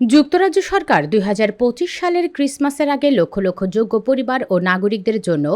যুক্তরাজ্য সরকার দুই হাজার পঁচিশ সালের ক্রিসমাসের আগে লক্ষ লক্ষ যোগ্য পরিবার ও নাগরিকদের জন্য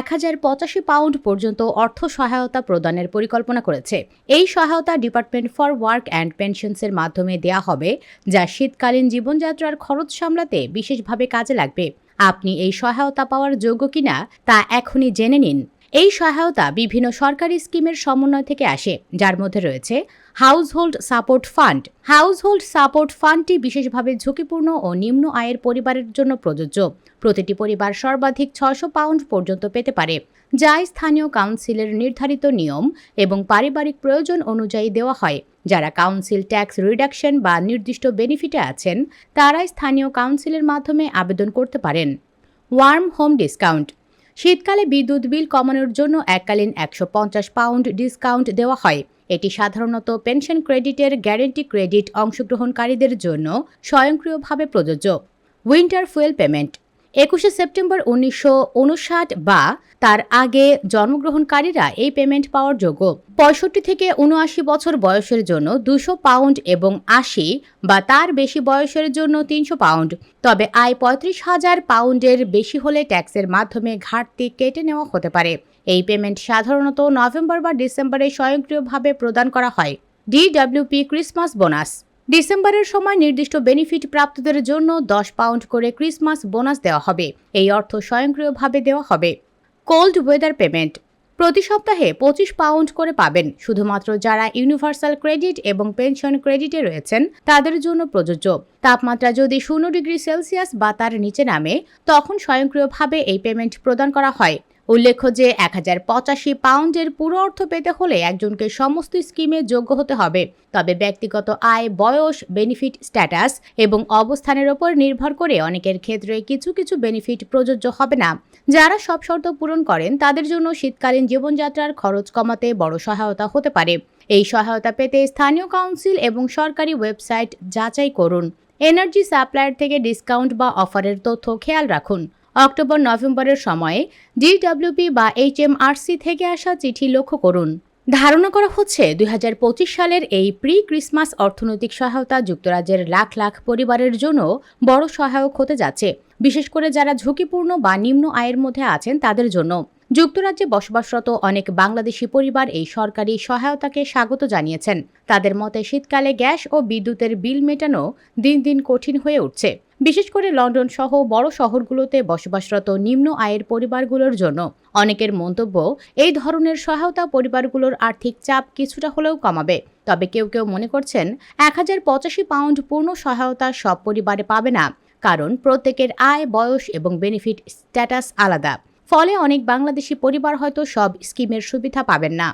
এক হাজার পঁচাশি পাউন্ড পর্যন্ত অর্থ সহায়তা প্রদানের পরিকল্পনা করেছে। এই সহায়তা ডিপার্টমেন্ট ফর ওয়ার্ক অ্যান্ড পেনশনসের মাধ্যমে দেয়া হবে, যা শীতকালীন জীবনযাত্রার খরচ সামলাতে বিশেষভাবে কাজে লাগবে। আপনি এই সহায়তা পাওয়ার যোগ্য কিনা তা এখনই জেনে নিন। এই সহায়তা বিভিন্ন সরকারি স্কিমের সমন্বয় থেকে আসে, যার মধ্যে রয়েছে household support fund household support ফান্ডটি বিশেষভাবে ঝুঁকিপূর্ণ ও নিম্ন আয়ের পরিবারের জন্য প্রযোজ্য। প্রতিটি পরিবার সর্বাধিক ছশো পাউন্ড পর্যন্ত পেতে পারে, যা স্থানীয় কাউন্সিলের নির্ধারিত নিয়ম এবং পারিবারিক প্রয়োজন অনুযায়ী দেওয়া হয়। যারা কাউন্সিল ট্যাক্স রিডাকশন বা নির্দিষ্ট বেনিফিটে আছেন তারা স্থানীয় কাউন্সিলের মাধ্যমে আবেদন করতে পারেন। ওয়ার্ম হোম ডিসকাউন্ট শীতকালে বিদ্যুৎ বিল কমানোর জন্য এককালীন একশো পঞ্চাশ পাউন্ড ডিসকাউন্ট দেওয়া হয়। এটি সাধারণত পেনশন ক্রেডিটের গ্যারেন্টি ক্রেডিট অংশগ্রহণকারীদের জন্য স্বয়ংক্রিয়ভাবে প্রযোজ্য। উইন্টার ফুয়েল পেমেন্ট একুশে সেপ্টেম্বর উনিশশো উনষাট বা তার আগে জন্মগ্রহণকারীরা এই পেমেন্ট পাওয়ার যোগ্য। পঁয়ষট্টি থেকে উনআশি বছর বয়সের জন্য দুশো পাউন্ড এবং আশি বা তার বেশি বয়সের জন্য তিনশো পাউন্ড তবে আয় পঁয়ত্রিশ হাজার পাউন্ডের বেশি হলে ট্যাক্সের মাধ্যমে ঘাটতি কেটে নেওয়া হতে পারে। এই পেমেন্ট সাধারণত নভেম্বর বা ডিসেম্বরে স্বয়ংক্রিয়ভাবে প্রদান করা হয়। ডিডব্লিউপি ক্রিসমাস বোনাস ডিসেম্বরের সময় নির্দিষ্ট বেনিফিট প্রাপ্তদের জন্য দশ পাউন্ড করে ক্রিসমাস বোনাস দেওয়া হবে। এই অর্থ স্বয়ংক্রিয়ভাবে দেওয়া হবে। Cold weather payment. প্রতি সপ্তাহে পঁচিশ পাউন্ড করে পাবেন। শুধুমাত্র যারা ইউনিভার্সাল ক্রেডিট এবং পেনশন ক্রেডিটে রয়েছেন, তাদের জন্য প্রযোজ্য। তাপমাত্রা যদি শূন্য ডিগ্রি সেলসিয়াস বা তার নিচে নামে, তখন স্বয়ংক্রিয়ভাবে এই পেমেন্ট প্রদান করা হয়। উল্লেখ্য যে এক হাজার পঁচাশি পাউন্ডের পুরো অর্থ পেতে হলে একজনকে সমস্ত স্কিমে যোগ্য হতে হবে। তবে ব্যক্তিগত আয়, বয়স বেনিফিট স্ট্যাটাস এবং অবস্থানের ওপর নির্ভর করে অনেকের ক্ষেত্রে কিছু কিছু বেনিফিট প্রযোজ্য হবে না। যারা সব শর্ত পূরণ করেন, তাদের জন্য শীতকালীন জীবনযাত্রার খরচ কমাতে বড় সহায়তা হতে পারে। এই সহায়তা পেতে স্থানীয় কাউন্সিল এবং সরকারি ওয়েবসাইট যাচাই করুন। এনার্জি সাপ্লায়ার থেকে ডিসকাউন্ট বা অফারের তথ্য খেয়াল রাখুন। অক্টোবর, নভেম্বরের সময়ে ডিডব্লিউপি বা এইচএমআরসি থেকে আসা চিঠি লক্ষ্য করুন। ধারণা করা হচ্ছে দুই হাজার পঁচিশ সালের এই প্রি ক্রিসমাস অর্থনৈতিক সহায়তা যুক্তরাজ্যের লাখ লাখ পরিবারের জন্য বড় সহায়ক হতে যাচ্ছে। বিশেষ করে যারা ঝুঁকিপূর্ণ বা নিম্ন আয়ের মধ্যে আছেন তাদের জন্য। যুক্তরাজ্যে বসবাসরত অনেক বাংলাদেশি পরিবার এই সরকারি সহায়তাকে স্বাগত জানিয়েছেন। তাদের মতে শীতকালে গ্যাস ও বিদ্যুতের বিল মেটানো দিন দিন কঠিন হয়ে উঠছে। বিশেষ করে লন্ডন সহ বড় শহরগুলোতে বসবাসরত নিম্ন আয়ের পরিবারগুলোর জন্য অনেকের মন্তব্য, এই ধরনের সহায়তা পরিবারগুলোর আর্থিক চাপ কিছুটা হলেও কমাবে। তবে কেউ কেউ মনে করছেন, এক হাজার পঁচাশি পাউন্ড পূর্ণ সহায়তা সব পরিবারে পাবে না, কারণ প্রত্যেকের আয়, বয়স এবং বেনিফিট স্ট্যাটাস আলাদা। ফলে অনেক বাংলাদেশি পরিবার হয়তো সব স্কিমের সুবিধা পাবেন না।